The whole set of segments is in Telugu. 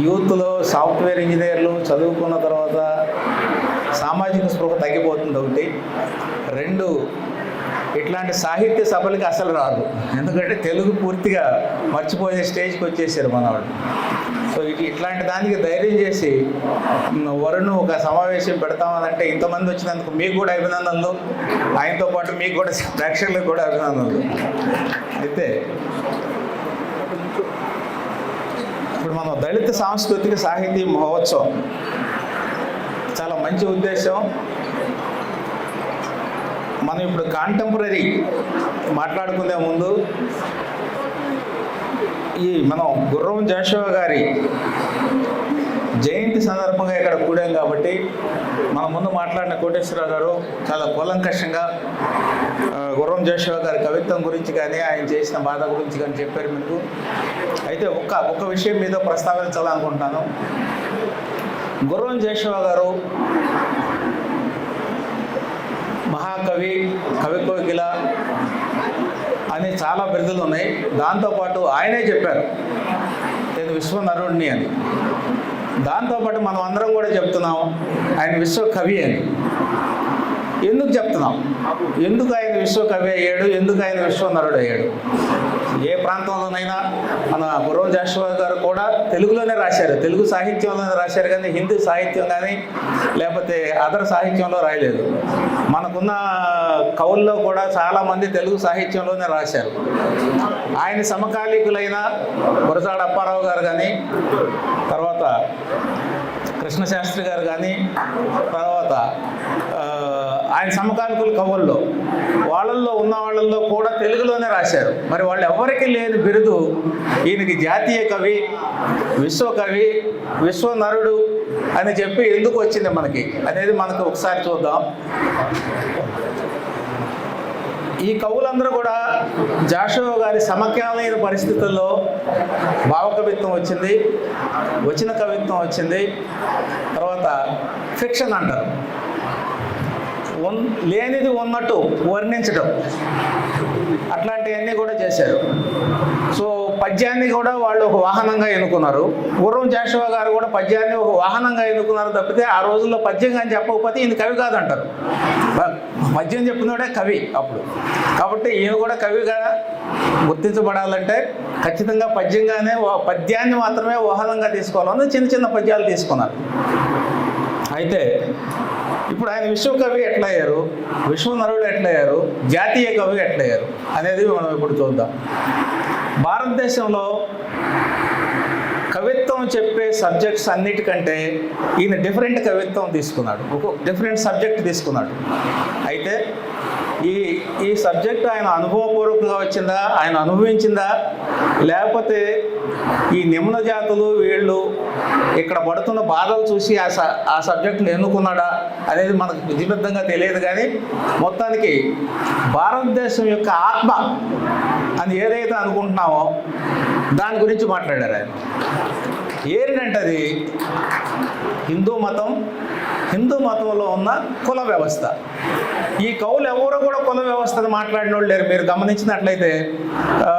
యూత్లో సాఫ్ట్వేర్ ఇంజనీర్లు చదువుకున్న తర్వాత సామాజిక స్పృహ తగ్గిపోతుంది ఒకటి. రెండు ఇట్లాంటి సాహిత్య సభలకి అసలు రారు. ఎందుకంటే తెలుగు పూర్తిగా మర్చిపోయే స్టేజ్కి వచ్చేసారు మనవాళ్ళు. సో ఇట్ ఇట్లాంటి దానికి ధైర్యం చేసి వరుణ్ ఒక సమావేశం పెడతామనంటే ఇంతమంది వచ్చినందుకు మీకు కూడా అభినందనలు. ఆయనతో పాటు మీకు కూడా ప్రేక్షకులకు కూడా అభినందనలు. అయితే ఇప్పుడు మనం దళిత సాంస్కృతిక సాహితీ మహోత్సవం. చాలా మంచి ఉద్దేశం. మనం ఇప్పుడు కాంటెంపరీ మాట్లాడుకునే ముందు ఈ మనం గుర్రం జాషువా గారి జయంతి సందర్భంగా ఇక్కడ కూడాం కాబట్టి మన ముందు మాట్లాడిన కోటేశ్వరరావు గారు చాలా కూలంకషంగా గుర్రం జోషవ గారి కవిత్వం గురించి కానీ ఆయన చేసిన బాధ గురించి కానీ చెప్పారు మీకు. అయితే ఒక్క ఒక్క విషయం మీద ప్రస్తావించాలనుకుంటాను గుర్రం జోషవ గారు మహాకవి కవి కోకిల అని చాలా బిరుదులు ఉన్నాయి. దాంతోపాటు ఆయనే చెప్పారు నేను విశ్వనరుణ్ణి అని. దాంతోపాటు మనం అందరం కూడా చెప్తున్నాం ఆయన విశ్వ కవి అని. ఎందుకు చెప్తున్నాం? ఎందుకు ఆయన విశ్వ కవి అయ్యాడు? ఎందుకు ఆయన విశ్వనరుడు అయ్యాడు? ఏ ప్రాంతంలోనైనా మన గుర్రం జాషువా గారు కూడా తెలుగులోనే రాశారు. తెలుగు సాహిత్యంలోనే రాశారు కానీ హిందీ సాహిత్యం కానీ లేకపోతే అదర్ సాహిత్యంలో రాయలేదు. మనకున్న కవుల్లో కూడా చాలామంది తెలుగు సాహిత్యంలోనే రాశారు. ఆయన సమకాలీకులైన బురజాడ అప్పారావు గారు కానీ తర్వాత కృష్ణశాస్త్రి గారు కానీ తర్వాత ఆయన సమకాలికుల కవుల్లో వాళ్ళల్లో ఉన్న వాళ్ళల్లో కూడా తెలుగులోనే రాశారు. మరి వాళ్ళు ఎవరికి లేని బిరుదు ఈయనకి జాతీయ కవి విశ్వకవి విశ్వనరుడు అని చెప్పి ఎందుకు వచ్చింది మనకి? అనేది మనకు ఒకసారి చూద్దాం. ఈ కవులందరూ కూడా జాషువా గారి సమకాలీన పరిస్థితుల్లో భావకవిత్వం వచ్చింది వచ్చిన కవిత్వం వచ్చింది తర్వాత ఫిక్షన్ అంటారు. లేనిది ఉన్నట్టు వర్ణించడం అట్లాంటివన్నీ కూడా చేశారు. సో పద్యాన్ని కూడా వాళ్ళు ఒక వాహనంగా ఎన్నుకున్నారు. పూర్వం జాషువా గారు కూడా పద్యాన్ని ఒక వాహనంగా ఎన్నుకున్నారు తప్పితే ఆ రోజుల్లో పద్యం కానీ చెప్పకపోతే ఈయన కవి కాదంటారు. పద్యం చెప్పినోడే కవి అప్పుడు. కాబట్టి ఈయన కూడా కవిగా గుర్తించబడాలంటే ఖచ్చితంగా పద్యంగానే వా- పద్యాన్ని మాత్రమే వాహనంగా తీసుకోవాలని చిన్న చిన్న పద్యాలు తీసుకున్నారు. అయితే ఇప్పుడు ఆయన విశ్వకవి ఎట్లయ్యారు? విశ్వనరుడు ఎట్లయ్యారు? జాతీయ కవి ఎట్లయ్యారు? అనేది మనం ఇప్పుడు చూద్దాం. భారతదేశంలో కవిత్వం చెప్పే సబ్జెక్ట్స్ అన్నిటికంటే ఈయన డిఫరెంట్ కవిత్వం తీసుకున్నాడు. ఒక డిఫరెంట్ సబ్జెక్ట్ తీసుకున్నాడు. అయితే ఈ ఈ సబ్జెక్ట్ ఆయన అనుభవపూర్వకంగా వచ్చిందా? ఆయన అనుభవించిందా? లేకపోతే ఈ నిమ్న జాతులు వీళ్ళు ఇక్కడ పడుతున్న బాధలు చూసి ఆ ఆ సబ్జెక్టును ఎన్నుకున్నాడా అనేది మనకు విధిబద్ధంగా తెలియదు కానీ మొత్తానికి భారతదేశం యొక్క ఆత్మ అని ఏదైతే అనుకుంటున్నామో దాని గురించి మాట్లాడారు ఆయన. ఏంటంటే అది హిందూ మతం హిందూ మతంలో ఉన్న కుల వ్యవస్థ. ఈ కవులు ఎవరు కూడా కుల వ్యవస్థను మాట్లాడిన వాళ్ళు లేరు. మీరు గమనించినట్లయితే ఆ,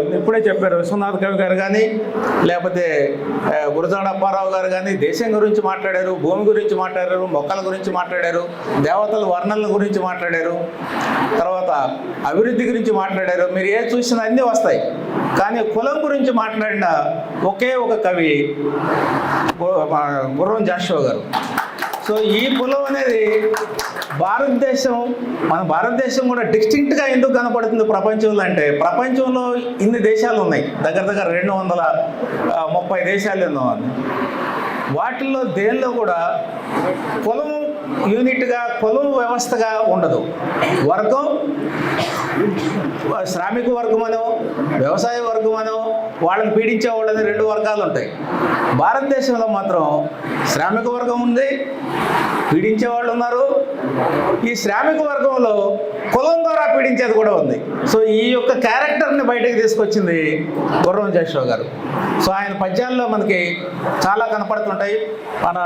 ఇప్పుడే చెప్పారు విశ్వనాథ్ కవి గారు కానీ లేకపోతే ఆ, గురజాడ అప్పారావు గారు కానీ దేశం గురించి మాట్లాడారు భూమి గురించి మాట్లాడారు మొక్కల గురించి మాట్లాడారు దేవతల వర్ణనల గురించి మాట్లాడారు తర్వాత అభివృద్ధి గురించి మాట్లాడారు. మీరు ఏ చూసినా అన్నీ వస్తాయి. కానీ కులం గురించి మాట్లాడిన ఒకే ఒక కవి గు- మా గుర్రం జాషో గారు. సో ఈ కులం అనేది భారతదేశం మన భారతదేశం కూడా డిస్టింక్ట్గా ఎందుకు కనపడుతుంది ప్రపంచంలో అంటే ప్రపంచంలో ఇన్ని దేశాలు ఉన్నాయి. దగ్గర దగ్గర రెండు వందల ముప్పై దేశాలు ఎన్నో ఉన్నాయి. వాటిల్లో దేనిలో కూడా కులం యూనిట్గా కులం వ్యవస్థగా ఉండదు. వర్గం శ్రామిక వర్గం అనో వ్యవసాయ వర్గం అనో వాళ్ళని పీడించే వాళ్ళని రెండు వర్గాలు ఉంటాయి. భారతదేశంలో మాత్రం శ్రామిక వర్గం ఉంది పీడించే వాళ్ళు ఉన్నారు. ఈ శ్రామిక వర్గంలో కులం ద్వారా పీడించేది కూడా ఉంది. సో ఈ యొక్క క్యారెక్టర్ని బయటకు తీసుకొచ్చింది గుర్రం జయశ్రావు గారు. సో ఆయన పద్యాల్లో మనకి చాలా కనపడుతుంటాయి. మన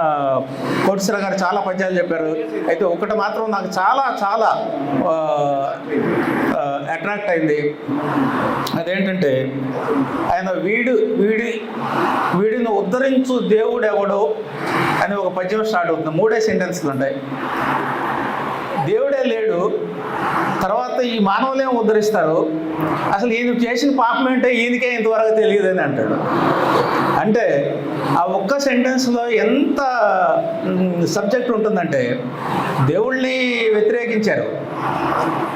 కోటిశ్వర గారు చాలా పద్యాలు చెప్పారు. అయితే ఒకటి మాత్రం నాకు చాలా చాలా అట్రాక్ట్ అయింది. అదేంటంటే ఆయన ఆయన వీడు వీడి వీడిని ఉద్ధరించు దేవుడు ఎవడు అని ఒక పద్యం స్టార్ట్ అవుతుంది. మూడే సెంటెన్స్లు ఉంటాయి. దేవుడే లేడు తర్వాత ఈ మానవులేం ఉద్ధరిస్తారు? అసలు ఈయన చేసిన పాపం ఏంటో ఈయనకే ఇంతవరకు తెలియదని అంటాడు. అంటే ఆ ఒక్క సెంటెన్స్లో ఎంత సబ్జెక్ట్ ఉంటుందంటే దేవుళ్ళని వ్యతిరేకించారు.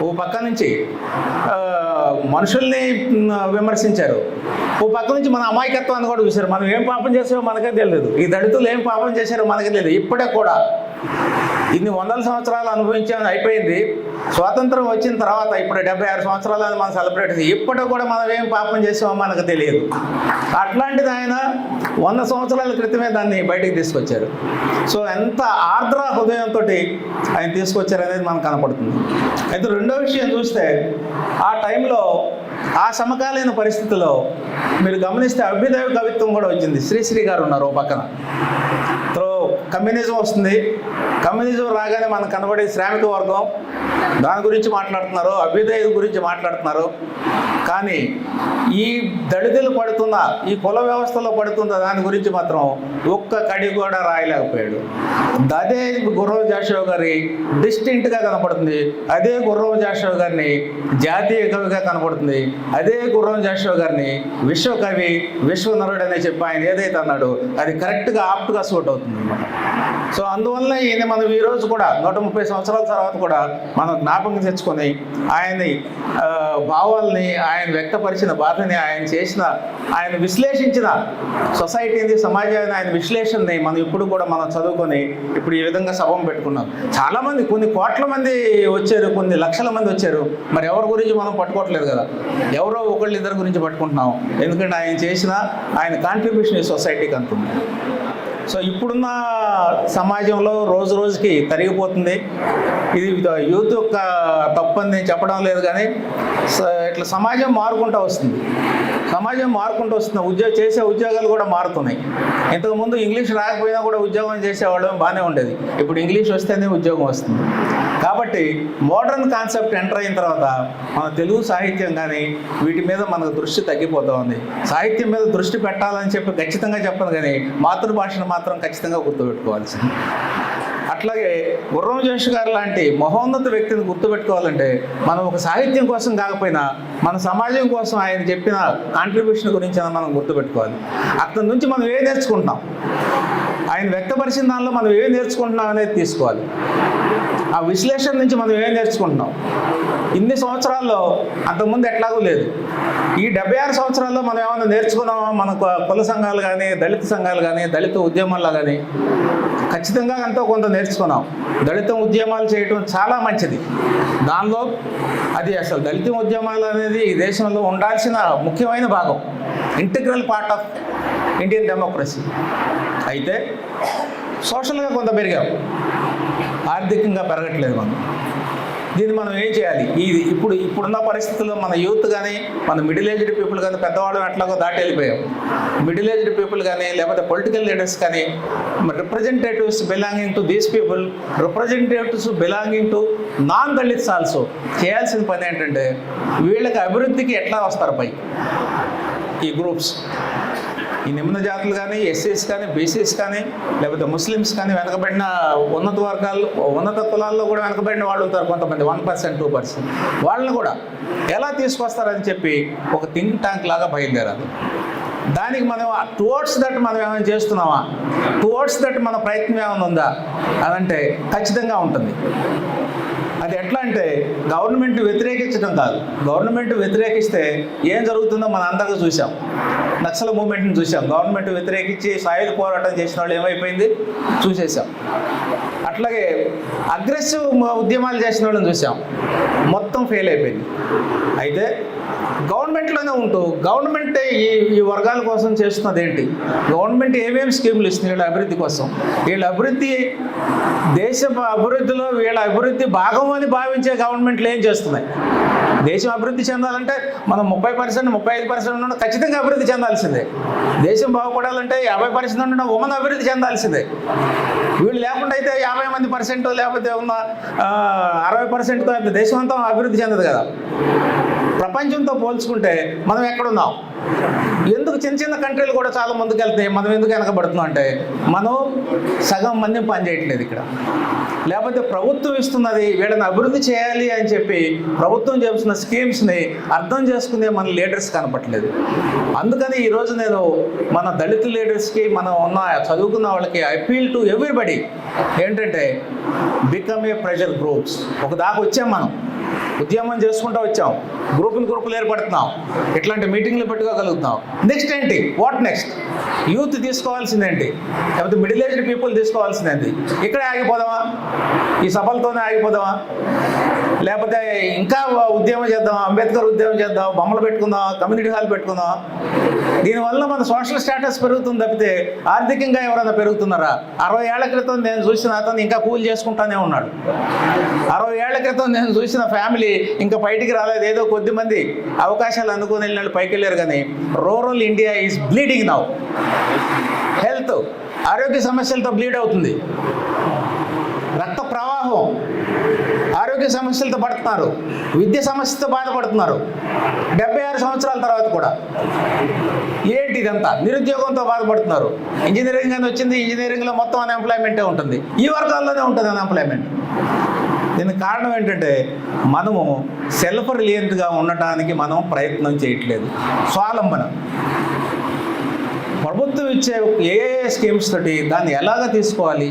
ఓ పక్క నుంచి మనుషుల్ని విమర్శించారు. ఓ పక్క నుంచి మన అమాయకత్వాన్ని కూడా చూశారు. మనం ఏం పాపం చేసామో మనకే తెలియదు. ఈ దళితులు ఏం పాపం చేశారో మనకే తెలియదు. ఇప్పుడే కూడా ఇన్ని వందల సంవత్సరాలు అనుభవించామని అయిపోయింది. స్వాతంత్రం వచ్చిన తర్వాత ఇప్పుడు డెబ్బై ఆరు సంవత్సరాలు అని మనం సెలబ్రేట్ చేసి కూడా మనం ఏం పాపం చేసామో మనకు తెలియదు. అట్లాంటిది ఆయన వంద సంవత్సరాల క్రితమే దాన్ని బయటికి తీసుకొచ్చారు. సో ఎంత ఆర్ద్ర హృదయంతో ఆయన తీసుకొచ్చారు అనేది మనకు కనపడుతుంది. అయితే రెండో విషయం చూస్తే ఆ టైం ఆ సమకాలీన పరిస్థితిలో మీరు గమనిస్తే అభ్యుదయ కవిత్వం కూడా వచ్చింది. శ్రీశ్రీ గారు ఉన్నారు ఓ పక్కన. సో కమ్యూనిజం వస్తుంది. కమ్యూనిజం రాగానే మనకు కనబడే శ్రామిక వర్గం దాని గురించి మాట్లాడుతున్నారు అభ్యుదయ గురించి మాట్లాడుతున్నారు. కానీ ఈ దళితులు పడుతున్న ఈ కుల వ్యవస్థలో పడుతున్న దాని గురించి మాత్రం ఒక్క కడి కూడా రాయలేకపోయాడు. అదే గుర్రం జాషవ్ గారి డిస్టింక్ట్గా కనపడుతుంది. అదే గుర్రం జాషవ్ గారిని జాతీయ కవిగా కనపడుతుంది. అదే గుర్రం జాషవ్ గారిని విశ్వకవి విశ్వనరుడు అనే చెప్పి ఆయన ఏదైతే అన్నాడు అది కరెక్ట్గా ఆప్ట్గా సూట్ అవుతుంది అనమాట సో అందువల్ల ఈయన మనం ఈ రోజు కూడా నూట ముప్పై సంవత్సరాల తర్వాత కూడా మనం జ్ఞాపకం తెచ్చుకొని ఆయన్ని భావాల్ని ఆయన వ్యక్తపరిచిన బాధని ఆయన చేసిన ఆయన విశ్లేషించిన సొసైటీని సమాజాన్ని ఆయన విశ్లేషణని మనం ఇప్పుడు కూడా మనం చదువుకొని ఇప్పుడు ఈ విధంగా సభం పెట్టుకున్నాం. చాలామంది కొన్ని కోట్ల మంది వచ్చారు కొన్ని లక్షల మంది వచ్చారు. మరి ఎవరి గురించి మనం పట్టుకోవట్లేదు కదా? ఎవరో ఒకళ్ళు ఇద్దరు గురించి పట్టుకుంటున్నాం. ఎందుకంటే ఆయన చేసిన ఆయన కాంట్రిబ్యూషన్ ఈ సొసైటీకి అంతుంది. సో ఇప్పుడున్న సమాజంలో రోజు రోజుకి తరిగిపోతుంది. ఇది యూత్ యొక్క తప్పని నేను చెప్పడం లేదు కానీ ఇట్లా సమాజం మారుకుంటూ వస్తుంది. సమాజం మారుకుంటూ వస్తుంది. ఉద్యోగ చేసే ఉద్యోగాలు కూడా మారుతున్నాయి. ఇంతకుముందు ఇంగ్లీష్ రాకపోయినా కూడా ఉద్యోగం చేసేవాళ్ళం బాగానే ఉండేది. ఇప్పుడు ఇంగ్లీష్ వస్తేనే ఉద్యోగం వస్తుంది. కాబట్టి మోడర్న్ కాన్సెప్ట్ ఎంటర్ అయిన తర్వాత మన తెలుగు సాహిత్యం కానీ వీటి మీద మనకు దృష్టి తగ్గిపోతూ ఉంది. సాహిత్యం మీద దృష్టి పెట్టాలని చెప్పి ఖచ్చితంగా చెప్పను కానీ మాతృభాషను మాత్రం ఖచ్చితంగా గుర్తుపెట్టుకోవాల్సింది అట్లాగే గుర్రం జోషి గారు లాంటి మహోన్నత వ్యక్తిని గుర్తుపెట్టుకోవాలంటే మనం ఒక సాహిత్యం కోసం కాకపోయినా మన సమాజం కోసం ఆయన చెప్పిన కాంట్రిబ్యూషన్ గురించి మనం గుర్తుపెట్టుకోవాలి. అక్కడి నుంచి మనం ఏ నేర్చుకుంటున్నాం? ఆయన వ్యక్తపరిచిన దానిలో మనం ఏం నేర్చుకుంటున్నాం అనేది తీసుకోవాలి. ఆ విశ్లేషణ నుంచి మనం ఏం నేర్చుకుంటున్నాం? ఇన్ని సంవత్సరాల్లో అంతకుముందు ఎట్లాగూ లేదు. ఈ డెబ్బై ఆరు సంవత్సరాల్లో మనం ఏమైనా నేర్చుకున్నామా? మన కుల సంఘాలు కానీ దళిత సంఘాలు కానీ దళిత ఉద్యమాల్లో కానీ ఖచ్చితంగా ఎంతో కొంత నేర్చుకున్నాం. దళిత ఉద్యమాలు చేయటం చాలా మంచిది. దానిలో అది అసలు దళిత ఉద్యమాలు అనేది ఈ దేశంలో ఉండాల్సిన ముఖ్యమైన భాగం. Integral part of Indian democracy అయితే సోషల్గా కొంత పెరిగాం. ఆర్థికంగా పెరగట్లేదు మనం. దీన్ని మనం ఏం చేయాలి? ఇది ఇప్పుడు ఇప్పుడున్న పరిస్థితుల్లో మన యూత్ కానీ మన మిడిల్ ఏజ్డ్ పీపుల్ కానీ పెద్దవాళ్ళు ఎట్లాగో దాటి వెళ్ళిపోయాం. మిడిల్ ఏజ్డ్ పీపుల్ కానీ లేకపోతే పొలిటికల్ లీడర్స్ కానీ representatives belonging to these people representatives belonging to non Dalits also చేయాల్సిన పని ఏంటంటే వీళ్ళకి అభివృద్ధికి ఎట్లా వస్తారు పై? ఈ గ్రూప్స్. ఈ నిమ్న జాతులు కానీ ఎస్సీస్ కానీ బీసీస్ కానీ లేకపోతే ముస్లిమ్స్ కానీ వెనకబడిన ఉన్నత వర్గాలు ఉన్నత కులాల్లో కూడా వెనకబడిన వాళ్ళు ఉంటారు కొంతమంది వన్ పర్సెంట్ టూ పర్సెంట్. వాళ్ళని కూడా ఎలా తీసుకొస్తారని చెప్పి ఒక థింక్ ట్యాంక్ లాగా బయలుదేరాలి దానికి మనం టువర్డ్స్ దట్ మనం ఏమైనా చేస్తున్నామా? టువర్డ్స్ దట్ మన ప్రయత్నం ఏమైనా ఉందా? అదంటే ఖచ్చితంగా ఉంటుంది. అది ఎట్లా అంటే గవర్నమెంట్ వ్యతిరేకించడం కాదు. గవర్నమెంట్ వ్యతిరేకిస్తే ఏం జరుగుతుందో మన అందరికీ చూసాం నక్సల్ మూమెంట్ని చూసాం గవర్నమెంట్ వ్యతిరేకించి సాయుధ పోరాటం చేసిన వాళ్ళు ఏమైపోయింది? చూసేసాం అట్లాగే అగ్రెసివ్ ఉద్యమాలు చేసిన వాళ్ళని చూసాం మొత్తం ఫెయిల్ అయిపోయింది. అయితే గవర్నమెంట్లోనే ఉంటూ గవర్నమెంట్ ఈ ఈ వర్గాల కోసం చేస్తున్నది ఏంటి? గవర్నమెంట్ ఏమేమి స్కీములు ఇస్తుంది వీళ్ళ అభివృద్ధి కోసం? వీళ్ళ అభివృద్ధి దేశ అభివృద్ధిలో వీళ్ళ అభివృద్ధి భాగం అని భావించే గవర్నమెంట్లు ఏం చేస్తున్నాయి? దేశం అభివృద్ధి చెందాలంటే మనం ముప్పై పర్సెంట్ ముప్పై ఐదు పర్సెంట్ ఉండడం ఖచ్చితంగా అభివృద్ధి చెందాల్సిందే. దేశం బాగుపడాలంటే యాభై పర్సెంట్ ఉండడం ఉమెన్ అభివృద్ధి చెందాల్సిందే. వీళ్ళు లేకుండా అయితే యాభై మంది పర్సెంట్ లేకపోతే ఉన్న అరవై పర్సెంట్తో దేశం అంతా అభివృద్ధి చెందదు కదా. ప్రపంచంతో పోల్చుకుంటే మనం ఎక్కడున్నాం? ఎందుకు చిన్న చిన్న కంట్రీలు కూడా చాలా ముందుకెళ్తే మనం ఎందుకు వెనకబడుతున్నాం అంటే మనం సగం మంది పనిచేయట్లేదు ఇక్కడ. లేకపోతే ప్రభుత్వం ఇస్తున్నది వీళ్ళని అభివృద్ధి చేయాలి అని చెప్పి ప్రభుత్వం చేస్తున్న స్కీమ్స్ని అర్థం చేసుకునే మన లీడర్స్ కనపట్లేదు అందుకని ఈరోజు నేను మన దళిత లీడర్స్కి మనం ఉన్న చదువుకున్న వాళ్ళకి అపీల్ టు ఎవ్రీబడి ఏంటంటే బికమ్ ఏ ప్రెషర్ గ్రూప్స్ ఒక దాకా వచ్చాం మనం. ఉద్యమం చేసుకుంటూ వచ్చాం. గ్రూపులు గ్రూపులు ఏర్పడుతున్నాం. ఇట్లాంటి మీటింగ్లు పెట్టుకోగలుగుతాం నెక్స్ట్ ఏంటి? వాట్ నెక్స్ట్ యూత్ తీసుకోవాల్సిందేంటి? లేకపోతే మిడిల్ ఏజ్డ్ పీపుల్ తీసుకోవాల్సిందేంటి? ఇక్కడే ఆగిపోదామా? ఈ సభలతోనే ఆగిపోదామా? లేకపోతే ఇంకా ఉద్యమం చేద్దాం అంబేద్కర్ ఉద్యమం చేద్దాం బొమ్మలు పెట్టుకుందాం కమ్యూనిటీ హాల్ పెట్టుకుందాం దీనివల్ల మన సోషల్ స్టేటస్ పెరుగుతుంది తప్పితే ఆర్థికంగా ఎవరైనా పెరుగుతున్నారా? అరవై ఏళ్ళ క్రితం నేను చూసిన అతను ఇంకా కూల్ చేసుకుంటానే ఉన్నాడు. అరవై ఏళ్ళ క్రితం నేను చూసిన ఫ్యామిలీ ఇంకా బయటికి రాలేదు. ఏదో కొద్ది మంది అవకాశాలు అనుకుని వెళ్ళిన వాళ్ళు పైకి వెళ్ళారు కానీ rural India is bleeding now. Health ఆరోగ్య సమస్యలతో బ్లీడ్ అవుతుంది. రక్త ప్రవాహం ఆరోగ్య సమస్యలతో పడుతున్నారు. విద్య సమస్యతో బాధపడుతున్నారు. డెబ్బై ఆరు సంవత్సరాల తర్వాత కూడా. ఏంటి ఇదంతా? నిరుద్యోగంతో బాధపడుతున్నారు. ఇంజనీరింగ్ అని వచ్చింది ఇంజనీరింగ్లో మొత్తం అన్ఎంప్లాయ్మెంటే ఉంటుంది. ఈ వర్గాల్లోనే ఉంటుంది అన్ఎంప్లాయ్మెంట్ దీనికి కారణం ఏంటంటే మనము సెల్ఫ్ రిలియంట్గా ఉండటానికి మనం ప్రయత్నం చేయట్లేదు. స్వాలంబన. ప్రభుత్వం ఇచ్చే ఏ ఏ స్కీమ్స్ తోటి దాన్ని ఎలాగ తీసుకోవాలి?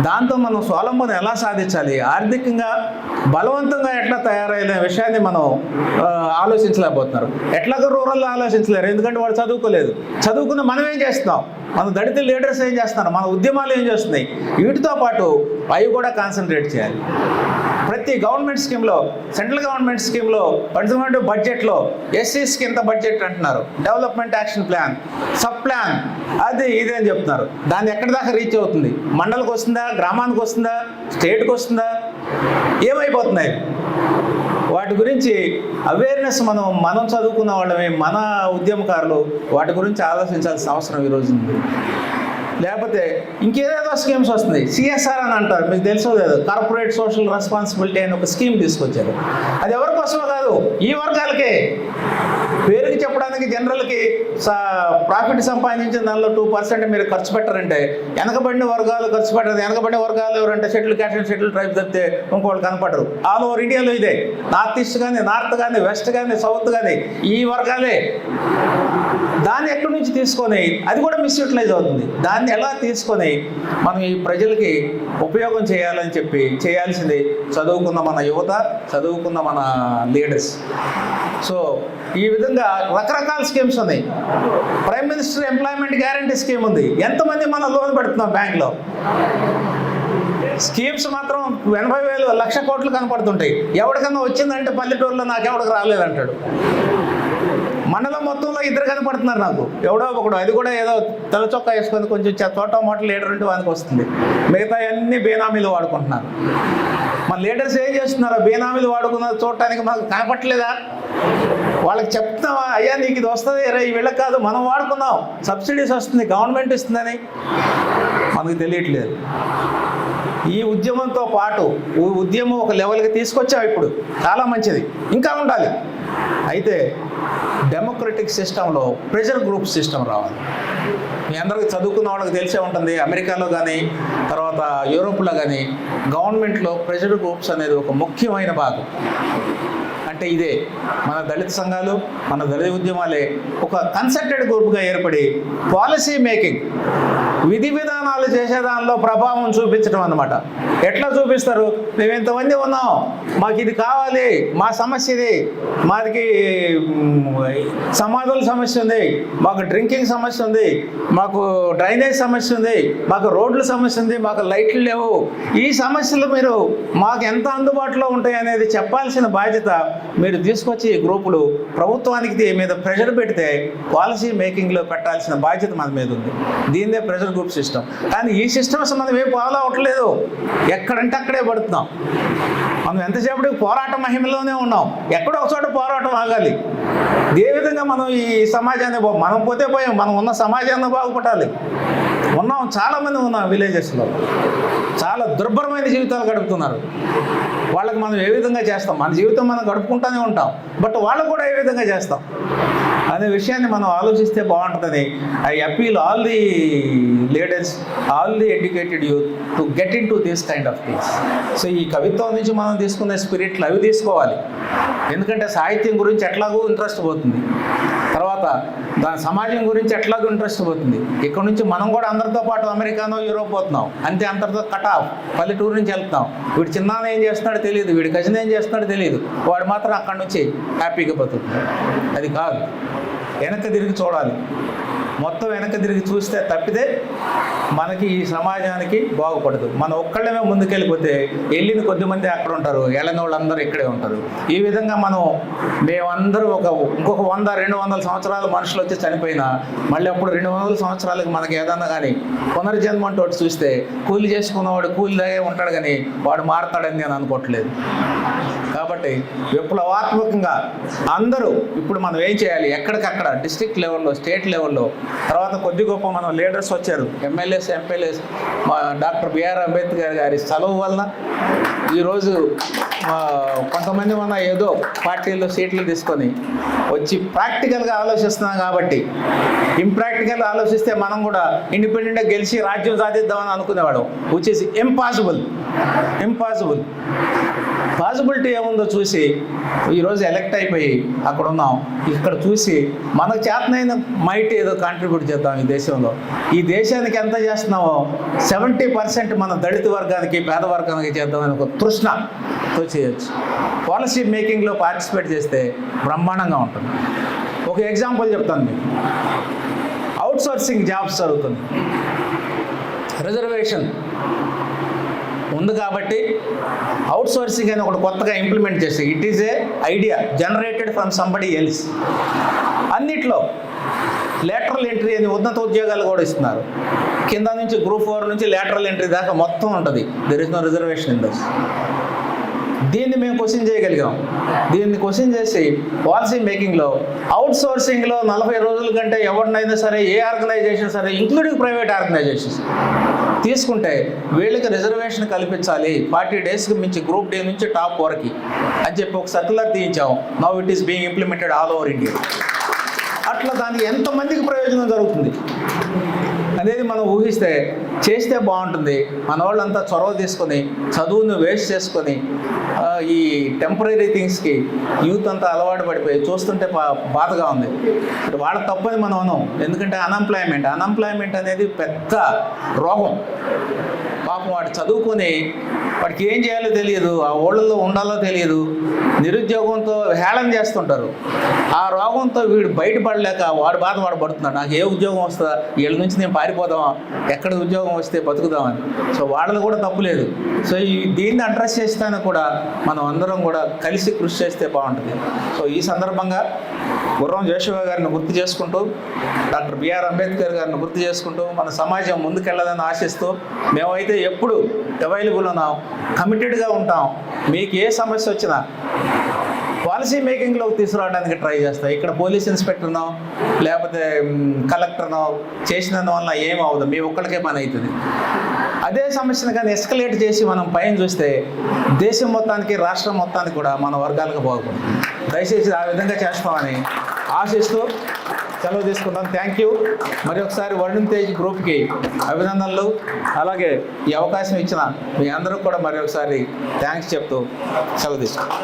దాంతో మనం స్వాలంబన ఎలా సాధించాలి? ఆర్థికంగా బలవంతంగా ఎట్లా తయారైన విషయాన్ని మనం ఆలోచించలేకపోతున్నారు. ఎట్లాగ రూరల్లో ఆలోచించలేరు. ఎందుకంటే వాళ్ళు చదువుకోలేదు. చదువుకున్న మనం ఏం చేస్తున్నాం? మన దళిత లీడర్స్ ఏం చేస్తున్నారు? మన ఉద్యమాలు ఏం చేస్తున్నాయి? వీటితో పాటు అవి కూడా కాన్సన్ట్రేట్ చేయాలి. ప్రతి గవర్నమెంట్ స్కీమ్లో సెంట్రల్ గవర్నమెంట్ స్కీమ్లో పంతొమ్మిది బడ్జెట్లో ఎస్సీస్కి ఇంత బడ్జెట్ అంటున్నారు? Development action plan sub plan అది ఇది అని చెప్తున్నారు. దాన్ని ఎక్కడి దాకా రీచ్ అవుతుంది? మండలికి వస్తుందా? గ్రామానికి వస్తుందా? స్టేట్కి వస్తుందా? ఏమైపోతున్నాయి? వాటి గురించి అవేర్నెస్ మనం మనం చదువుకున్న వాళ్ళమే మన ఉద్యమకారులు వాటి గురించి ఆలోచించాల్సిన అవసరం ఈరోజు ఉంది. లేకపోతే ఇంకేదేదో స్కీమ్స్ వస్తున్నాయి. సిఎస్ఆర్ అని అంటారు. మీకు తెలుసో లేదు కార్పొరేట్ సోషల్ రెస్పాన్సిబిలిటీ అని ఒక స్కీమ్ తీసుకొచ్చారు. అది ఎవరి కోసమో కాదు ఈ వర్గాలకే. పేరుకి చెప్పడానికి జనరల్కి ప్రాఫిట్ సంపాదించిన దానిలో టూ పర్సెంట్ మీరు ఖర్చు పెట్టారంటే వెనకబడిన వర్గాలు ఖర్చు పెట్టారు. వెనకబడిన వర్గాలు ఎవరంటే scheduled caste and scheduled tribe తప్పితే ఇంకోళ్ళు కనపడరు. ఆల్ ఓవర్ ఇండియాలో ఇదే. నార్త్ ఈస్ట్ కానీ నార్త్ కానీ వెస్ట్ కానీ సౌత్ కానీ ఈ వర్గాలే. దాన్ని ఎక్కడి నుంచి తీసుకొని అది కూడా మిస్యూటిలైజ్ అవుతుంది. దాన్ని ఎలా తీసుకొని మనం ఈ ప్రజలకి ఉపయోగం చేయాలని చెప్పి చేయాల్సింది చదువుకున్న మన యువత చదువుకున్న మన లీడర్స్ సో ఈ విధంగా రకరకాల స్కీమ్స్ ఉన్నాయి. Prime minister employment guarantee scheme ఉంది. ఎంతమంది మనం లోన్ పెడుతున్నాం బ్యాంక్లో? స్కీమ్స్ మాత్రం ఎనభై వేలు లక్ష కోట్లు కనపడుతుంటాయి. ఎవరికన్నా వచ్చిందంటే పల్లెటూరులో నాకు రాలేదంటాడు. మండలం మొత్తంలో ఇద్దరు కనపడుతున్నారు నాకు. ఎవడో ఒకడు. అది కూడా ఏదో తలచొక్క వేసుకొని కొంచెం చోట మోట లీడర్ ఉంటే వానికి వస్తుంది. మిగతా అన్ని బేనామీలు వాడుకుంటున్నారు. మన లీడర్స్ ఏం చేస్తున్నారు? బేనామీలు వాడుకున్నది చూడటానికి మాకు కనపట్లేదా వాళ్ళకి చెప్తావా అయ్యా నీకు ఇది వస్తుంది. రే వీళ్ళకి కాదు. మనం వాడుకున్నాం సబ్సిడీస్ వస్తుంది. గవర్నమెంట్ ఇస్తుందని. మనకు తెలియట్లేదు. ఈ ఉద్యమంతో పాటు ఈ ఉద్యమం ఒక లెవెల్కి తీసుకొచ్చావు ఇప్పుడు. చాలా మంచిది. ఇంకా ఉండాలి. అయితే డెమోక్రటిక్ సిస్టంలో ప్రెషర్ గ్రూప్ సిస్టమ్ రావాలి. మీ అందరికీ చదువుకున్న వాళ్ళకి తెలిసే ఉంటుంది. అమెరికాలో కానీ తర్వాత యూరోప్లో కానీ గవర్నమెంట్లో ప్రెషర్ గ్రూప్స్ అనేది ఒక ముఖ్యమైన భాగం. అంటే ఇదే. మన దళిత సంఘాలు మన దళిత ఉద్యమాలే ఒక కన్సల్టెడ్ గ్రూప్గా ఏర్పడి పాలసీ మేకింగ్ విధి విధానాలు చేసేదానిలో ప్రభావం చూపించడం అనమాట ఎట్లా చూపిస్తారు? మేము ఇంతమంది ఉన్నాం. మాకు ఇది కావాలి. మా సమస్య ఇది. మాదికి సమాధుల సమస్య ఉంది. మాకు డ్రింకింగ్ సమస్య ఉంది. మాకు డ్రైనేజ్ సమస్య ఉంది. మాకు రోడ్ల సమస్య ఉంది. మాకు లైట్లు లేవు. ఈ సమస్యలు మీరు మాకు ఎంత అందుబాటులో ఉంటాయి అనేది చెప్పాల్సిన బాధ్యత మీరు తీసుకొచ్చి ఈ గ్రూపులు ప్రభుత్వానికి దీని మీద ప్రెషర్ పెడితే పాలసీ మేకింగ్లో పెట్టాల్సిన బాధ్యత మన మీద ఉంది. దీన్నే ప్రెషర్ గ్రూప్ సిస్టమ్. కానీ ఈ సిస్టమ్ మనం ఏం ఫాలో అవ్వట్లేదు ఎక్కడంటే అక్కడే పడుతున్నాం. మనం ఎంతసేపటికి పోరాట మహిమలోనే ఉన్నాం. ఎక్కడో ఒకచోట పోరాటం ఆగాలి. ఏ విధంగా మనం ఈ సమాజాన్ని మనం పోతే పోయాం. మనం ఉన్న సమాజాన్ని బాగుపడాలి. ఉన్నాం చాలామంది ఉన్నాం విలేజెస్లో. చాలా దుర్భరమైన జీవితాలు గడుపుతున్నారు. వాళ్ళకి మనం ఏ విధంగా చేస్తాం? మన జీవితం మనం గడుపుకుంటూనే ఉంటాం. బట్ వాళ్ళకు కూడా ఏ విధంగా చేస్తాం? అనే విషయాన్ని మనం ఆలోచిస్తే బాగుంటుందని I appeal all the leaders all the educated youth to get in to this kind of things. So ఈ కవిత్వం నుంచి మనం తీసుకునే స్పిరిట్లు అవి తీసుకోవాలి. ఎందుకంటే సాహిత్యం గురించి ఎట్లాగో ఇంట్రెస్ట్ పోతుంది. తర్వాత దాని సమాజం గురించి ఎట్లాగో ఇంట్రెస్ట్ పోతుంది. ఇక్కడ నుంచి మనం కూడా అందరితో పాటు అమెరికానో యూరోప్ పోతున్నాం. అంతే అందరితో కట్ ఆఫ్ పల్లెటూరు నుంచి వెళ్తున్నాం. వీడు చిన్నాన్న ఏం చేస్తున్నాడో తెలియదు. వీడి కజిన్ ఏం చేస్తున్నాడో తెలియదు. వాడు మాత్రం అక్కడి నుంచి హ్యాపీగా బతుకుతున్నాడు. అది కాదు. వెనక్కి తిరిగి చూడాలి. మొత్తం వెనక్కి తిరిగి చూస్తే తప్పితే మనకి ఈ సమాజానికి బాగుపడదు. మనం ఒక్కళ్ళమే ముందుకెళ్ళిపోతే వెళ్ళిన కొద్దిమంది అక్కడ ఉంటారు వెళ్ళని వాళ్ళందరూ ఇక్కడే ఉంటారు. ఈ విధంగా మనం మేమందరూ ఒక ఇంకొక వంద రెండు వందల సంవత్సరాలు మనుషులు వచ్చి చనిపోయినా మళ్ళీ అప్పుడు రెండు వందల సంవత్సరాలకి మనకి ఏదన్నా కానీ పునర్జన్మ అంటూ చూస్తే కూలి చేసుకున్నవాడు కూలి ఉంటాడు కానీ వాడు మారతాడని నేను అనుకోవట్లేదు. కాబట్టి విప్లవాత్మకంగా అందరూ ఇప్పుడు మనం ఏం చేయాలి? ఎక్కడికక్కడ డిస్ట్రిక్ట్ లెవెల్లో స్టేట్ లెవెల్లో తర్వాత కొద్ది గొప్ప మనం లీడర్స్ వచ్చారు. ఎమ్మెల్యేస్ ఎంపీఎల్ఏస్ మా డాక్టర్ బిఆర్ అంబేద్కర్ గారి చదువు వలన ఈరోజు కొంతమంది మన ఏదో పార్టీల్లో సీట్లు తీసుకొని వచ్చి ప్రాక్టికల్గా ఆలోచిస్తున్నాం కాబట్టి ఇంప్రాక్టికల్ ఆలోచిస్తే మనం కూడా ఇండిపెండెంట్గా గెలిచి రాజ్యం సాధిద్దామని అనుకునేవాడు which is impossible impossible possibility ఏముందో చూసి ఈరోజు ఎలక్ట్ అయిపోయి అక్కడ ఉన్నాం. ఇక్కడ చూసి మనకు చేతనైన మైట్ ఏదో కాంట్రిబ్యూట్ చేద్దాం ఈ దేశంలో. ఈ దేశానికి ఎంత చేస్తున్నామో సెవెంటీ పర్సెంట్ మన దళిత వర్గానికి పేద వర్గానికి చేద్దామని ఒక తృష్ణతో చేయొచ్చు. పాలసీ మేకింగ్లో పార్టిసిపేట్ చేస్తే బ్రహ్మాండంగా ఉంటుంది. ఒక ఎగ్జాంపుల్ చెప్తాను మీకు. అవుట్సోర్సింగ్ జాబ్స్ జరుగుతుంది. రిజర్వేషన్ ఉంది కాబట్టి అవుట్ సోర్సింగ్ అని ఒకటి కొత్తగా ఇంప్లిమెంట్ చేసి it is a idea generated from somebody else అన్నిట్లో లేటరల్ ఎంట్రీ అని ఉన్నత ఉద్యోగాలు కూడా ఇస్తున్నారు. కింద నుంచి గ్రూప్ ఫోర్ నుంచి లేటరల్ ఎంట్రీ దాకా మొత్తం ఉంటుంది. There is no reservation in this దీన్ని మేము క్వశ్చన్ చేయగలిగాం. దీన్ని క్వశ్చన్ చేసి పాలసీ మేకింగ్లో అవుట్ సోర్సింగ్లో నలభై రోజుల కంటే ఎవరినైనా సరే ఏ ఆర్గనైజేషన్ సరే ఇంక్లూడింగ్ ప్రైవేట్ ఆర్గనైజేషన్స్ తీసుకుంటే వీళ్ళకి రిజర్వేషన్ కల్పించాలి. ఫార్టీ డేస్కి మించి గ్రూప్ డే నుంచి టాప్ వరకు అని చెప్పి ఒక circular తీయించాం now it is being implemented all over India అట్లా దానికి ఎంతమందికి ప్రయోజనం జరుగుతుంది? అనేది మనం ఊహిస్తే చేస్తే బాగుంటుంది. మన వాళ్ళంతా చొరవ తీసుకొని చదువును వేస్ట్ చేసుకొని ఈ టెంపరీ థింగ్స్కి యూత్ అంతా అలవాటు పడిపోయి చూస్తుంటే బా- బాధగా ఉంది. ఇప్పుడు వాళ్ళ తప్పని మనం అనం ఎందుకంటే అన్ఎంప్లాయ్మెంట్ అన్ఎంప్లాయ్మెంట్ అనేది పెద్ద రోగం. పాపం వాడు చదువుకొని వాడికి ఏం చేయాలో తెలియదు ఆ ఊళ్ళల్లో ఉండాలో తెలియదు నిరుద్యోగంతో హేళన చేస్తుంటారు. ఆ రోగంతో వీడు బయటపడలేక వాడు బాధ వాడు పడుతున్నాడు. నాకు ఏ ఉద్యోగం వస్తుందా? వీళ్ళ నుంచి నేను పారిపోదామా? ఎక్కడ ఉద్యోగం వస్తే బతుకుదామని. సో వాళ్ళది కూడా తప్పు లేదు. సో ఈ దీన్ని అడ్రస్ చేస్తాను కూడా మనం అందరం కూడా కలిసి కృషి చేస్తే బాగుంటుంది. సో ఈ సందర్భంగా గుర్రం జోషువా గారిని గుర్తు చేసుకుంటూ డాక్టర్ బిఆర్ అంబేద్కర్ గారిని గుర్తు చేసుకుంటూ మన సమాజం ముందుకెళ్ళదని ఆశిస్తూ మేమైతే ఎప్పుడు అవైలబుల్ ఉన్నాం కమిటెడ్గా ఉంటాం. మీకు ఏ సమస్య వచ్చినా పాలసీ మేకింగ్లోకి తీసుకురావడానికి ట్రై చేస్తాం. ఇక్కడ పోలీస్ ఇన్స్పెక్టర్ ఉన్నాం లేకపోతే మ్, కలెక్టర్నో చేసినందువల్ల ఏం అవ్వదు మీ ఒక్కడికే పని అవుతుంది అదే సమస్యను కానీ ఎస్కలేట్ చేసి మనం పైన చూస్తే దేశం మొత్తానికి రాష్ట్రం మొత్తానికి కూడా మన వర్గాలకు బాగుపడుతుంది. దయచేసి ఆ విధంగా చేస్తామని ఆశిస్తూ సెలవు తీసుకుంటాం థ్యాంక్ యూ మరి ఒకసారి వరుణ్ తేజ్ గ్రూప్కి అభినందనలు. అలాగే ఈ అవకాశం ఇచ్చిన మీ అందరూ కూడా మరి ఒకసారి థ్యాంక్స్ చెప్తూ సెలవు తీసుకుంటాం